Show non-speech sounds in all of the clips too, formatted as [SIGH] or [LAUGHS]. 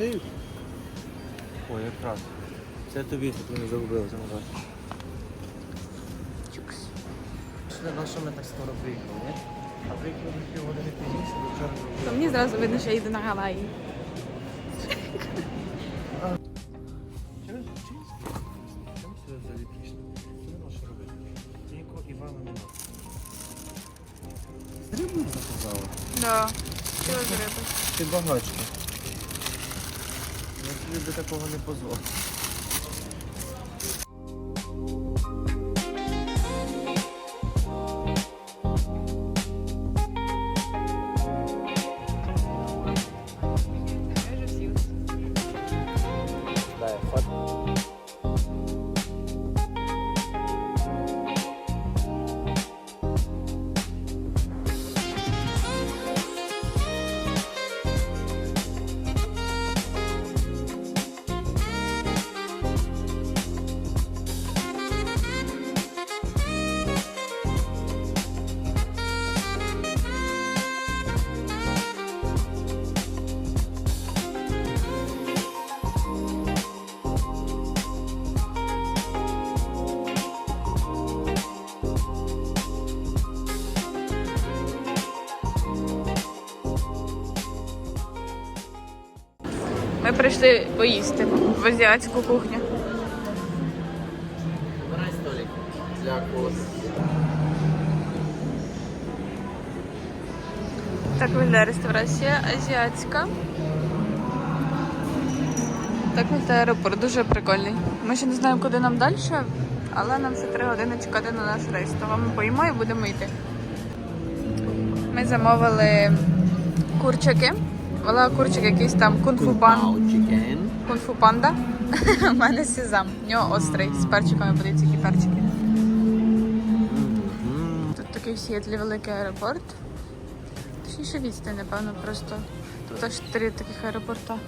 шиють? Ой, якраз. Це тобі, щоб ти не загубилася назад. Чукс. На що ми так скоро приїхали, ні? А приїхали півгодини пізніше, до вчора. То мені зразу видно, що я їду на Гаваї. Чому Чому сюди взагалі прийшли? Що нема що робити? Ніякого Івана нема. З рибою? Да. Що з риби? Ти багачка. Тобі до такого не позволю. Прийшли поїсти в азіатську кухню. Для кос. Так виглядає реставрація азіатська. Так виглядає аеропорт, дуже прикольний. Ми ще не знаємо, куди нам далі, але нам ще три години чекати на наш рейс. Того ми поїмо і будемо йти. Ми замовили курчики. Вела курчик якийсь там кунг-фу. Кунг-фу панда. [LAUGHS] У мене сезам. В нього острий з перчиками, подивіться, які перчики. Тут такий в Сіетлі великий аеропорт. Точніше відстань, напевно, просто. Тут аж три таких аеропорта. Ми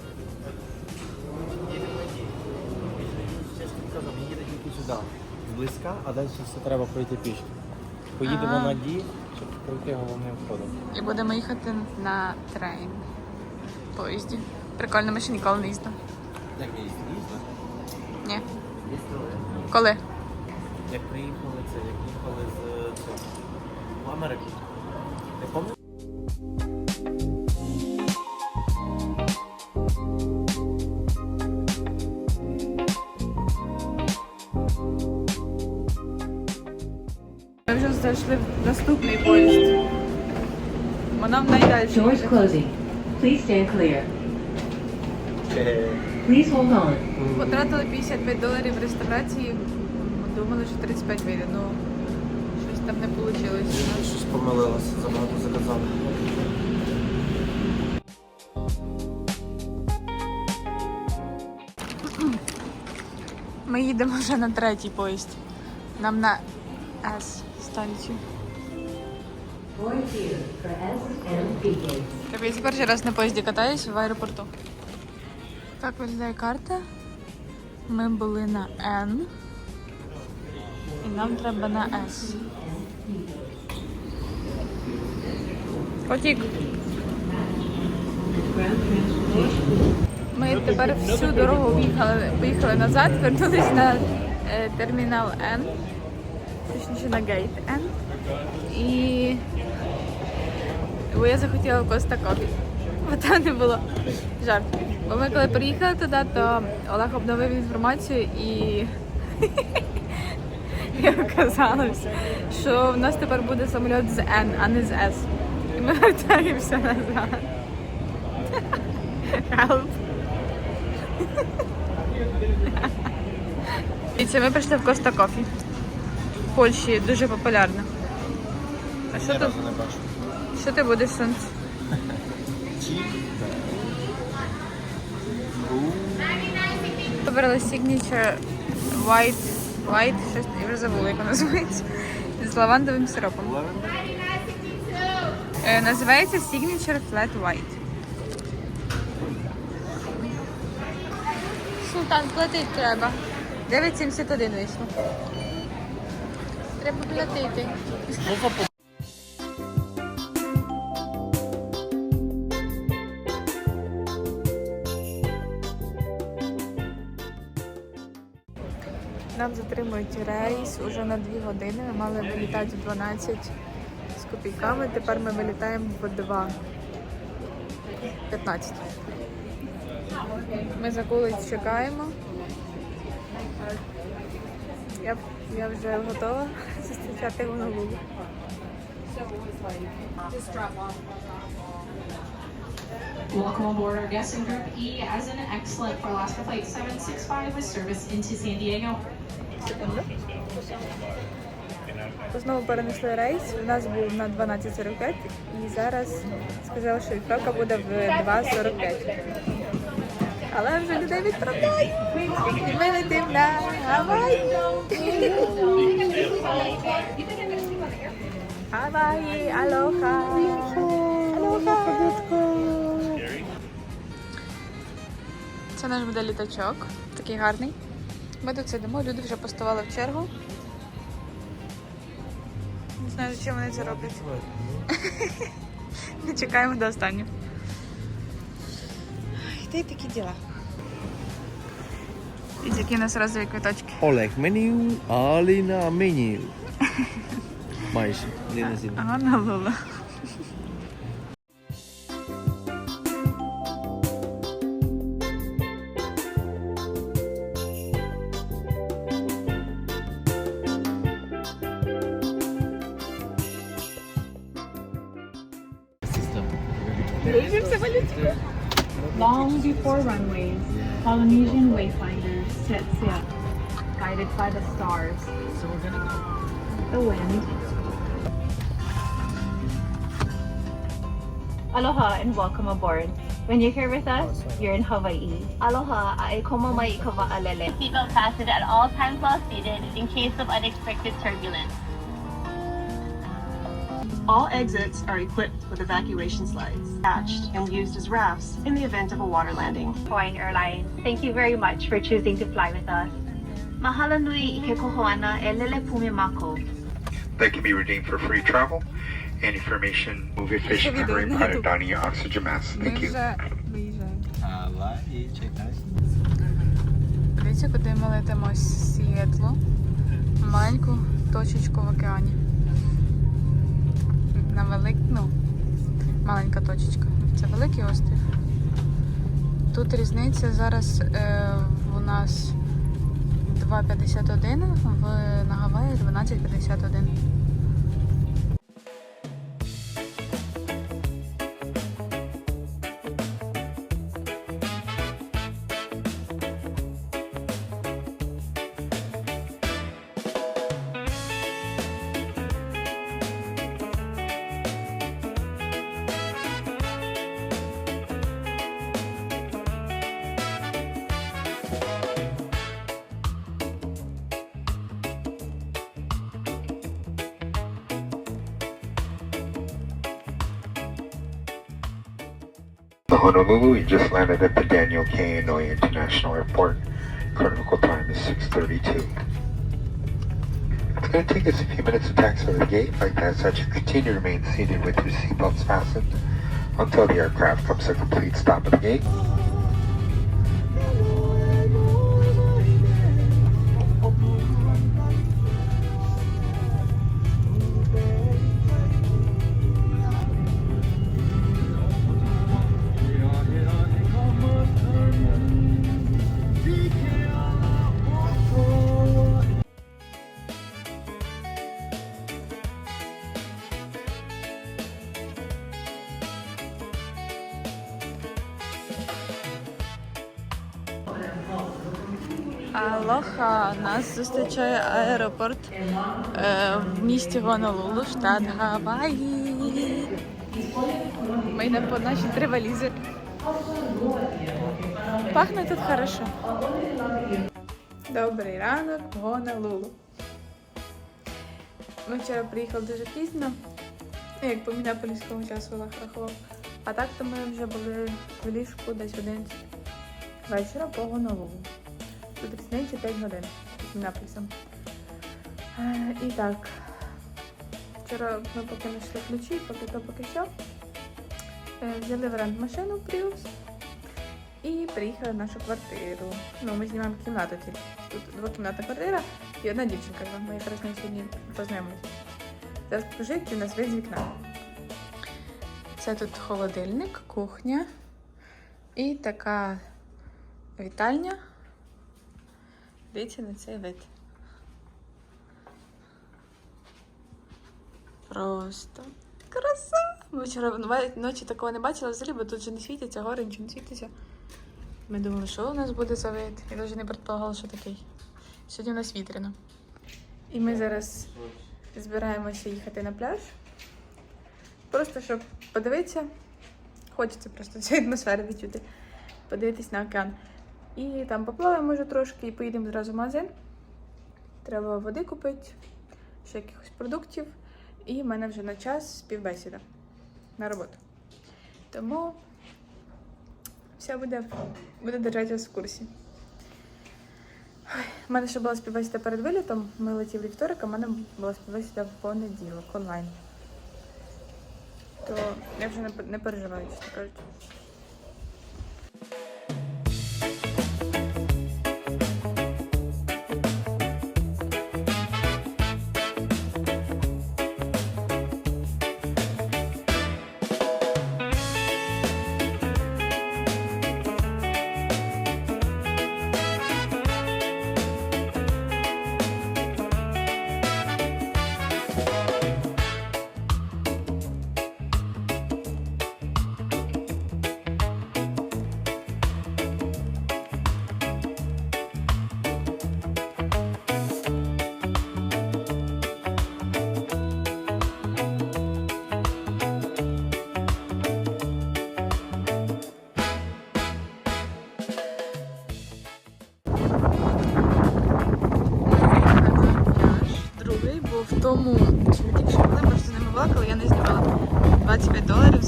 тільки сюди. Зблизька, а далі все треба пройти пішки. Поїдемо на Ді, щоб пройти головним входом. І будемо їхати на трейн. Поїзді. Прикольно, ми ще ніколи не їздили. Як ми їздили? Ні. Їздили. Коли? Як приїхали це, як їхали з в Америку. Ти пам'ятаєш? Ми вже зайшли в наступний поїзд. Бо нам найдальше. Please stand clear. Please hold on. Потратили 55 доларів в реставрації. Думали, що 35 вийде. Ну, щось там не вийшло. Щось помилилося, забагато заказали. Ми їдемо вже на третій поїзд. Нам на С станцію. Тобто я перший раз на поїзді катаюсь в аеропорту. Так виглядає карта. Ми були на Н. І нам треба на С. Потік. Ми тепер всю дорогу поїхали, поїхали назад, вернулись на е, термінал Н. Точніше на гейт Н. І бо я захотіла Коста Кофі. Бо там не було жарт. Бо ми коли приїхали туди, то Олег обновив інформацію і [LAUGHS] і оказалось, що в нас тепер буде самоліт з N, а не з S. І ми вертаємося назад. [LAUGHS] Help. [LAUGHS] І це ми прийшли в Коста Кофі. В Польщі дуже популярно. А що тут? не бачу. Що ти будеш сонце? Вибрали Signature White, White, щось, я вже забула, як вона називається, з лавандовим сиропом. Е, називається Signature Flat White. Султан, платити треба. 9,71 вийшло. Треба платити. Нам затримують рейс уже на 2 години. Ми мали вилітати в 12 з копійками. Тепер ми вилітаємо в 2. 15. Ми закулиць чекаємо. Я, я вже готова [LAUGHS] зустрічати Гонолулу. Welcome aboard our guests in Group E as an excellent for Alaska Flight 765 with service into San Diego. Секунду. Знову перенесли рейс. У нас був на 12.45 і зараз сказали, що відправка буде в 2.45. Але вже людей відправляють. І ми летимо на Гаваї. Гаваї, алоха. Це наш буде літачок, такий гарний. Ми тут сидимо, люди вже поставали в чергу. Не знаю, чим вони це роблять. [LAUGHS] Ми чекаємо до останнього. Та й такі діла. І які у нас розові квиточки. Олег меню, Аліна меню. Майже, не на Лола. Long before runways, Polynesian wayfinders set sail, guided by the stars, the wind. Aloha and welcome aboard. When you're here with us, you're in Hawaii. Aloha, ai komo mai i ka wa'alele. Seatbelt fastened at all times while seated in case of unexpected turbulence. All exits are equipped with evacuation slides, attached and used as rafts in the event of a water landing. Hawaiian Airlines, thank you very much for choosing to fly with us. Mahalo nui i ke kohoana e lele pume mako. that can be redeemed for free travel and information. Movie Fish and Marine Pilot Donnie Oxygen Mask. Ми Thank you. вже виїжджаємо. Гаваї, чекай. Дивіться, куди ми летимо з Сіетлу. Маленьку точечку в океані. На велик... ну, маленька точечка. Це великий острів. Тут різниця зараз е, у нас 2.51, в, на Гаваї 12.51. Honolulu, We just landed at the Daniel K. Inouye International Airport. Critical time is 6.32. It's going to take us a few minutes to taxi of the gate. Like that, you continue to remain seated with your seatbelts fastened until the aircraft comes to a complete stop at the gate. Алоха, нас зустрічає аеропорт е, в місті Гонолулу, штат Гаваї. Ми йдемо по наші три валізи. Пахне тут хорошо. Добрий ранок, Гонолулу. Ми вчора приїхали дуже пізно, ну, як по мінаполіському часу рахував. А так то ми вже були в ліжку десь 11 вечора по Гонолулу. Тут різниця 5 годин з Мінаполісом. Е, І так, вчора ми поки знайшли ключі, поки то поки що. Е, Взяли в рент машину Prius І приїхали в нашу квартиру. Ну, ми знімаємо кімнату тільки. Тут двокімнатна квартира і одна дівчинка. Ми якраз нею сьогодні познайомилися. Зараз покажу, який у нас з вікна. Це тут холодильник, кухня і така вітальня. Дивіться на цей вид. Просто краса! Ми вчора ночі такого не бачили взагалі, бо тут вже не світяться, гори нічого не світиться. Ми думали, що у нас буде за вид. Я навіть не предполагала, що такий. Сьогодні у нас вітряно. І ми зараз збираємося їхати на пляж. Просто щоб подивитися. Хочеться просто цієї атмосфери відчути. Подивитись на океан. І там поплаваємо може трошки і поїдемо зразу в магазин. Треба води купити, ще якихось продуктів. І в мене вже на час співбесіда на роботу. Тому все буде, буде держати вас в курсі. У мене ще була співбесіда перед вилітом. Ми летіли вівторок, а в мене була співбесіда в понеділок онлайн. То я вже не, переживаю, чесно кажучи.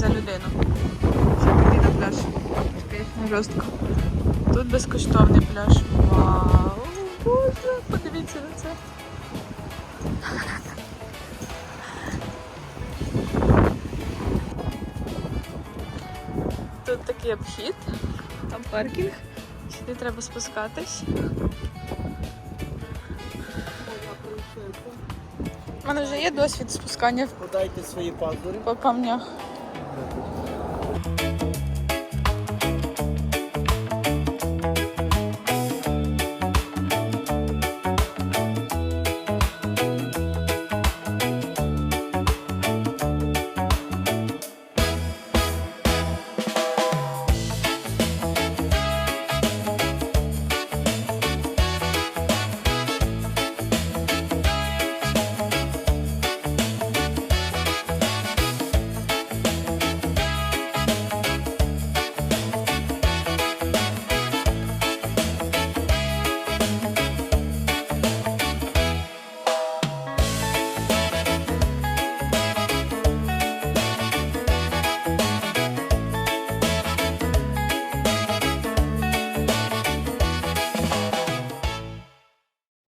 За людину. Щоб піти на пляж. Звісно, жорстко. Тут безкоштовний пляж. Вау! Боже, подивіться на це. Тут такий обхід, там паркінг. Сюди треба спускатись. У мене вже є досвід спускання Подайте свої пазури. по камнях.